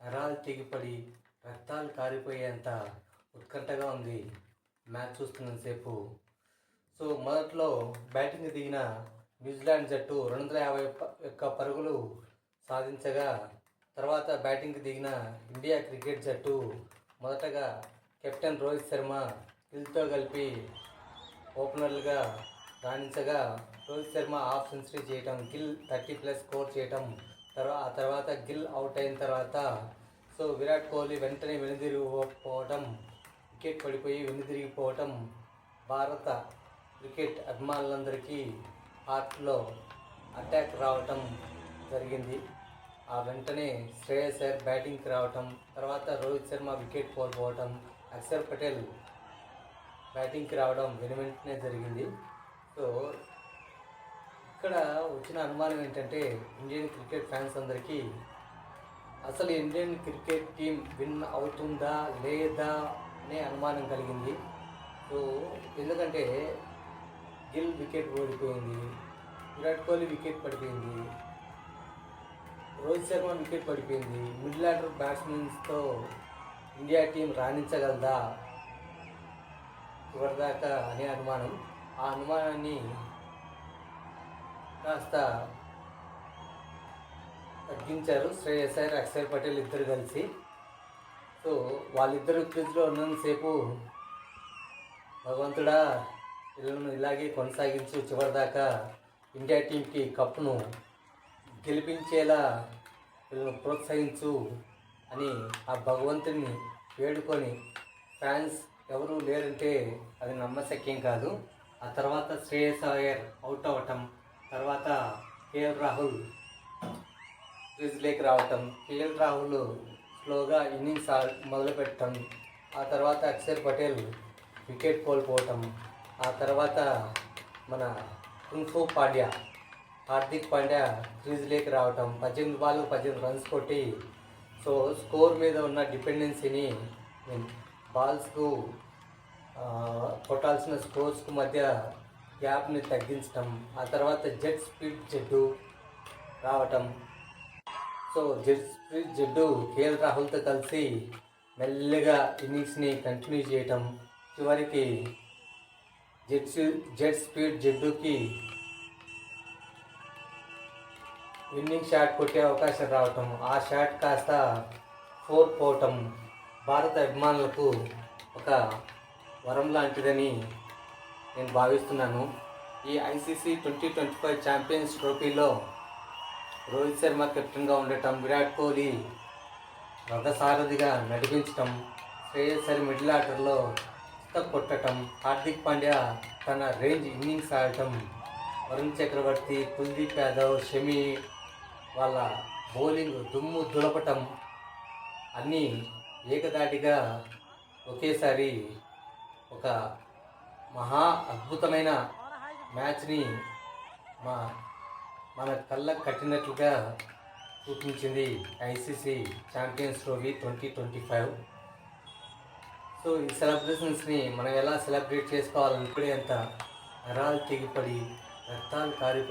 నరాలు తెగిపడి రక్తాలు కారిపోయేంత ఉత్కంఠగా ఉంది మ్యాచ్ చూస్తున్నంతసేపు సో మొదట్లో బ్యాటింగ్ దిగిన న్యూజిలాండ్ జట్టు రెండు వందల యాభై యొక్క పరుగులు సాధించగా తర్వాత బ్యాటింగ్కి దిగిన ఇండియా క్రికెట్ జట్టు మొదటగా కెప్టెన్ రోహిత్ శర్మ గిల్తో కలిపి ఓపెనర్లుగా రాణించగా రోహిత్ శర్మ హాఫ్ సెంచరీ చేయటం గిల్ థర్టీ ప్లస్ స్కోర్ చేయటం తర్వాత ఆ తర్వాత గిల్ అవుట్ అయిన తర్వాత సో విరాట్ కోహ్లీ వెంటనే వెనుదిరిగిపోవటం వికెట్ పడిపోయి వెనుదిరిగిపోవటం భారత క్రికెట్ అభిమానులందరికీ హార్ట్లో అటాక్ రావటం జరిగింది. ఆ వెంటనే శ్రేయస్ అయ్యర్ బ్యాటింగ్కి రావటం తర్వాత రోహిత్ శర్మ వికెట్ కోల్పోవటం అక్షర్ పటేల్ బ్యాటింగ్కి రావడం వెను వెంటనే జరిగింది. సో ఇక్కడ వచ్చిన అనుమానం ఏంటంటే ఇండియన్ క్రికెట్ ఫ్యాన్స్ అందరికీ అసలు ఇండియన్ క్రికెట్ టీం విన్ అవుతుందా లేదా అనే అనుమానం కలిగింది. సో ఎందుకంటే గిల్ వికెట్ ఓడిపోయింది విరాట్ కోహ్లీ వికెట్ పడిపోయింది రోహిత్ శర్మ వికెట్ పడిపోయింది మిడిల్ ఆర్డర్ బ్యాట్స్మెన్స్తో ఇండియా టీం రాణించగలదా? చివరిదాకా అనే అనుమానం. ఆ అనుమానాన్ని కాస్త తగ్గించారు. శ్రేయస్ అయ్యర్ అక్షయ్ పటేల్ ఇద్దరు కలిసి. సో వాళ్ళిద్దరు క్రిజ్లో ఉన్నంతసేపు భగవంతుడా వీళ్ళను ఇలాగే కొనసాగించు. చివరిదాకా ఇండియా టీంకి కప్ను గెలిపించేలా పిల్లలను ప్రోత్సహించు అని ఆ భగవంతుని వేడుకొని ఫ్యాన్స్ ఎవరూ లేరంటే అది నమ్మశక్యం కాదు. ఆ తర్వాత శ్రేయస్ అయ్యర్ అవుట్ అవ్వటం తర్వాత కేఎల్ రాహుల్ క్రీజ్లోకి రావటం. కేఎల్ రాహుల్ స్లోగా ఇన్నింగ్స్ ఆ- మొదలుపెట్టడం. ఆ తర్వాత అక్షర్ పటేల్ వికెట్ కోల్పోవటం. ఆ తర్వాత మన కుంఫు పాండ్యా హార్దిక్ పాండ్యా క్రీజ్లోకి రావటం. పద్దెనిమిది బాల్ పద్దెనిమిది రన్స్ కొట్టి సో స్కోర్ మీద ఉన్న డిపెండెన్సీని బాల్స్కు కొట్టాల్సిన స్కోర్స్కు మధ్య గ్యాప్ని తగ్గించటం ఆ తర్వాత జెట్ స్పీడ్ జడ్డు రావటం. So jet speed Jaddu K L కలిసి మెల్లగా ఇన్నింగ్స్ని కంటిన్యూ చేయటం. చివరికి జెట్ జెట్ స్పీడ్ జడ్డుకి విన్నింగ్ షాట్ కొట్టే అవకాశం రావటం. ఆ షాట్ కాస్త ఫోర్ పోవటం. భారత అభిమానులకు ఒక వరం లాంటిదని నేను భావిస్తున్నాను. ఈ ICC twenty twenty five champions ట్రోఫీలో రోహిత్ శర్మ కెప్టెన్గా ఉండటం విరాట్ కోహ్లీ రథసారథిగా నడిపించటం శ్రేయస్ అయ్యర్ మిడిల్ ఆర్డర్లో కొట్టడం హార్దిక్ పాండ్యా తన రేంజ్ ఇన్నింగ్స్ ఆడటం వరుణ్ చక్రవర్తి కుల్దీప్ యాదవ్ షమి వాళ్ళ బౌలింగ్ దుమ్ము దులపటం అన్నీ ఏకదాటిగా ఒకేసారి ఒక మహా అద్భుతమైన మ్యాచ్ని మా మన కళ్ళకు కట్టినట్లుగా చూపించింది ICC champions trophy twenty twenty five. So ఈ సెలబ్రేషన్స్ని మనం ఎలా సెలబ్రేట్ చేసుకోవాలనుకునేంత నరాలు తెగిపడి రక్తాలు కారిపోయి